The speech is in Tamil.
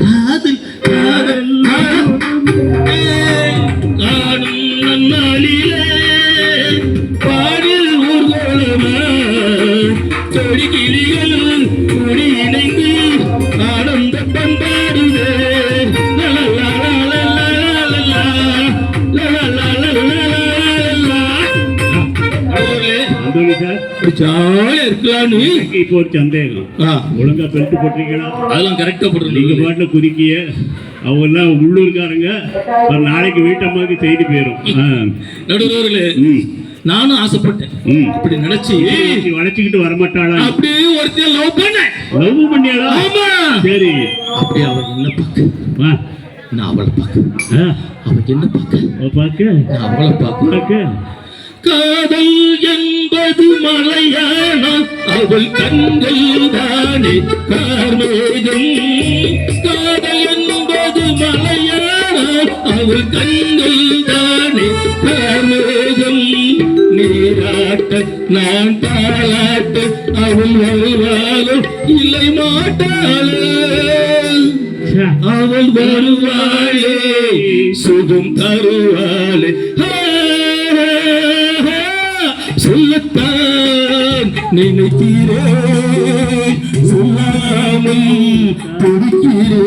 காதல் காதல் காணும் நன்னாளிலே அந்தோனி சார். இப்படி எனக்கு இப்போ ஒரு சந்தேகம். ஆ, ஒழுங்கா பெல்ட் போட்டிருக்கீங்களா? அதெல்லாம் கரெக்டா நீங்க போட்டுருந்தீங்க பாட்டுல குதிக்கிய அவங்க எல்லாம் உள்ளூர்காரங்க. ஒரு நாளைக்கு வீட்டம்மாவுக்கு செய்தி போயிடும் ஆ. நடுவர்களே ம். நானும் ஆசைப்பட்டேன். ம். அப்படி நினைச்சு நீ வளைச்சுக்கிட்டு வரமாட்டாளா? அப்படியே ஒருத்தைய லவ் பண்ணேன் லவ் பண்ணியாளா? ஆமா. சரி. அப்படி அவ என்ன பார்க்க. வா நான் அவளை பார்க்க. ஆ, அவ என்ன பார்க்க. பார்க்க? நான் அவளை பார்க்க. பார்க்க. காதல் அவள் கண்கள் தானே கார்மேகம். காதல் என்பது மலையாளம். அவள் கண்கள் தானே கார்மேகம். நீராட்ட நான் தாளாட்ட அவள் வருவாளோ இல்லை மாட்டாளோ. அவள் வருவாளே சுகம் தருவாளே. சொல்லத்தான் நினைக்கிறேன். சொல்லாமல் கொடுக்கிறேன்